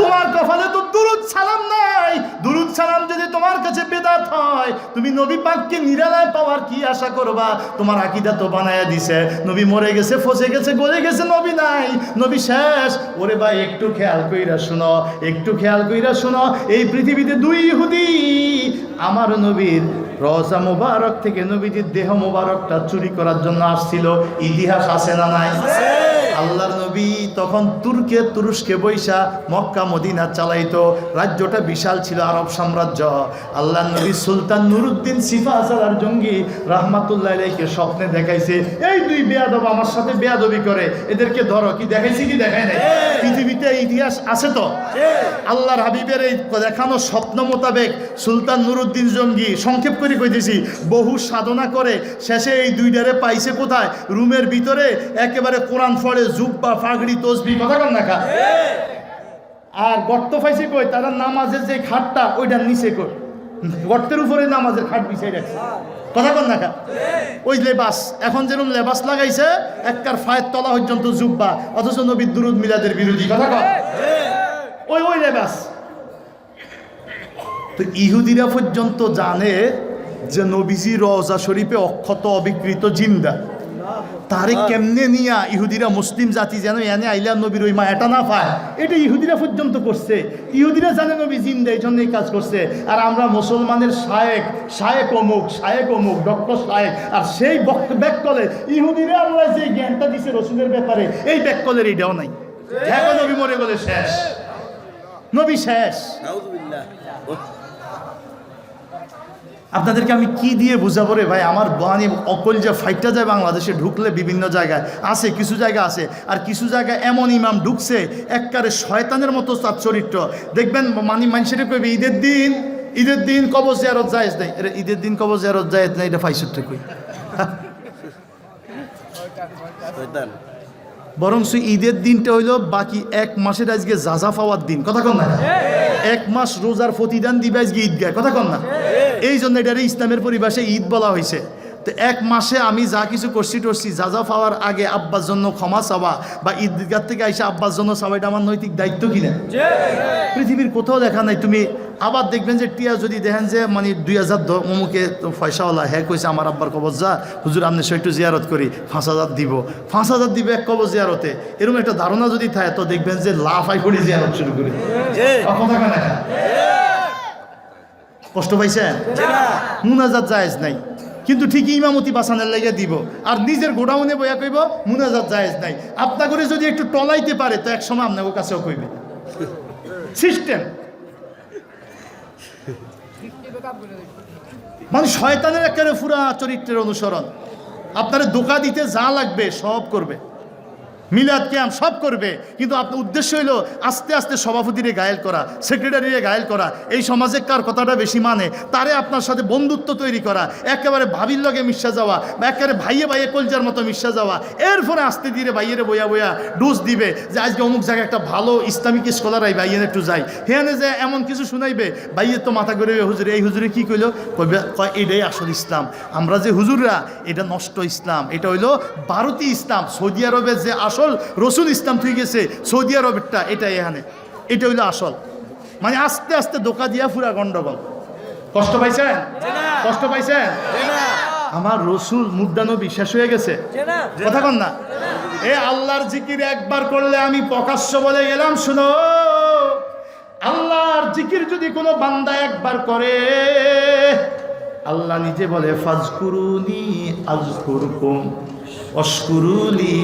তোমার কপালে তো দুরুদ সালাম নাই। দুরুদ সালাম যদি তোমার কাছে বেদাত হয়, তুমি নবী পাককে নিরালায় পাওয়ার কি আশা করবা? তোমার আকিদা তো দিছে। নবী মরে গেছে, ফসে গেছে, গলে গেছে, নবী নাই। নবী শেষ। ওরে ভাই, একটু খেয়াল কইরা শুনো, একটু খেয়াল কইরা শুনো। এই পৃথিবীতে দুই ইহুদি, আমার নবীর রজা মোবারক থেকে নবীজির দেহ মোবারকটা চুরি করার জন্য আসছিল। ইতিহাস আছে না নাই? আল্লাহর নবী তখন তুর্কে তুরস্কে বৈশা মক্কা মদিনা চালাইতো। রাজ্যটা বিশাল ছিল আরব সাম্রাজ্য। আল্লাহর নবী সুলতান নুরুদ্দিন সিফা আসালার জঙ্গি রহমাতুল্লাহ আলাইকে স্বপ্নে দেখাইছে এই দুই বেয়াদব আমার সাথে বেয়াদবি করে এদেরকে ধরো কি দেখাইছি কি দেখায় নাই? পৃথিবীতে ইতিহাস আছে তো? আল্লাহর হাবিবের এই দেখানো স্বপ্ন মোতাবেক সুলতান নুরুদ্দিন জঙ্গি সংক্ষেপ করে কইতেছি বহু সাধনা করে শেষে এই দুইটারে পাইছে কোথায়? রুমের ভিতরে একেবারে কোরআন ফড়ে জুব্বা, ফাগড়ি, তসবি, কথা আর গর্ত কই? তারা নামাজের যে খাটটা, ওইটার নিচে কই? গর্তের উপরে নামাজের খাট বিছাই রাখছে। কথা ওই লেবাস, এখন যেরকম লেবাস লাগাইছে একটার ফায়ের তলা পর্যন্ত জুব্বা, অথচ নবীর দুরুদ মিলাদের বিরোধী, কথা কন? ওই ওই লেবাস। তো ইহুদিরা পর্যন্ত জানে যে নবীজি রওজা শরীফে অক্ষত অবিকৃত জিন্দা। তারে কেমনে নিয়া ইহুদিরা মুসলিম জাতি যেন এনে আইলা নবীর ওই মা এটা না পায়? এটা ইহুদিরা পর্যন্ত করছে। ইহুদিরা জানে নবী জিন্দা এই জন্য এই কাজ করছে। আর আমরা মুসলমানের শায়েক শায়েক অমুক শায়েক অমুক ডক্টর শায়েক। আর সেই ব্যাককলে ইহুদিরা আল্লাহ যে জ্ঞানটা দিছে রসুলের ব্যাপারে এই ব্যাককলের এটাও নাই। এখন নবী মরে গেলে শেষ। নবী শেষ। আপনাদেরকে আমি কি দিয়ে বুঝাবো রে ভাই? আমার বাণী অকল যে ফাইটটা যায় বাংলাদেশে ঢুকলে বিভিন্ন জায়গায়, আছে, কিছু জায়গা আছে। আর কিছু জায়গায় এমন ইমাম ঢুকছে, এককারে শয়তানের মতো তার চরিত্র। দেখবেন মানি মানুষের কইবে, ঈদের দিন ঈদের দিন কবজ জিয়ারত জায়েজ নেই। এটা ঈদের দিন কবজ জিয়ারত জায়েজ নেই, এটা ফাইসুরটা কই? বরং সে ঈদের দিনটা হইল বাকি এক মাসের আজকে যাজা পাওয়ার দিন। কথা কম না? এক মাস রোজার প্রতিদান দিবে আজকে ঈদগায়। কথা কম না? এই জন্য এটা ইসলামের পরিবেশে ঈদ বলা হয়েছে তো এক মাসে আমি যা কিছু করছি টরছি যা যা পাওয়ার আগে আব্বার জন্য ক্ষমা চাওয়া বা ঈদগার থেকে আইসা আব্বার জন্য চাওয়া এটা আমার নৈতিক দায়িত্ব কিনা পৃথিবীর কোথাও দেখা নাই। তুমি আবার দেখবেন যে টিয়া যদি দেখেন যে মানে দুই হাজার অমুকে তো পয়সাওয়ালা হ্যাঁ কইছে আমার আব্বার কবজ যা হুজুর আপনি সে একটু জিয়ারত করি পাঁচ হাজার দিব। পাঁচ হাজার দিবে এক কবজ জিয়ারতে। এরকম একটা ধারণা যদি থাকে তো দেখবেন যে লাফাই করে জিয়ারত শুরু করে? কষ্ট পাইছেন? মুনাজাত জায়েজ নাই। কিন্তু ঠিকই ইমামতি বাসানের লেগে দিব। আর নিজের গোডাউনে বইয়া কইব, মুনাজাত জায়েজ নাই। আপনা করে যদি একটু টলাইতে পারে, তো এক সময় আপনার কাছেও কইবে। সিস্টেম। মানে শয়তানের একেবারে ফুরা চরিত্রের অনুসরণ। আপনার দোকা দিতে যা লাগবে, সব করবে। মিলাদ ক্যাম্প সব করবে। কিন্তু আপনার উদ্দেশ্য হইল আস্তে আস্তে সভাপতিরে গায়েল করা, সেক্রেটারিরে গায়েল করা। এই সমাজে কার কথাটা বেশি মানে? তারে আপনার সাথে বন্ধুত্ব তৈরি করা, একেবারে ভাবির লগে মিশা যাওয়া বা একেবারে ভাইয়ে ভাইয়ে কলজার মতো মিশা যাওয়া। এরপরে আস্তে ধীরে ভাইয়েরে বইয়া বইয়া ডোজ দিবে যে আজকে অমুক জায়গায় একটা ভালো ইসলামিক স্কলার আই, ভাইয়ের একটু যাই। হেয়ানে যে এমন কিছু শুনাইবে, ভাইয়ের তো মাথা করে হুজুরে, এই হুজুরে কি কইলো? কইবে, কয়, এটাই আসল ইসলাম। আমরা যে হুজুররা, এটা নষ্ট ইসলাম। এটা হইল ভারতীয় ইসলাম। সৌদি আরবের যে আসল রসুল ইসলাম ঠিক গেছে সৌদি আরবেরটা, এটা এখানে। এটা হইল আসল। মানে আস্তে আস্তে দোকা দিয়া ফুরা গন্ডগোল। কষ্ট পাইছেন? কষ্ট পাইছেন? আমার রসুল মুদ্দানবী শেষ হয়ে গেছে। কথা কন না? এ আল্লাহর জিকির একবার করলে আমি প্রকাশ্য বলে গেলাম, শুনো। আল্লাহর জিকির যদি কোনো বান্দা একবার করে, আল্লাহ নিজে বলে, ফাজকুরুনি আজকুরকুম অস্কুরুলি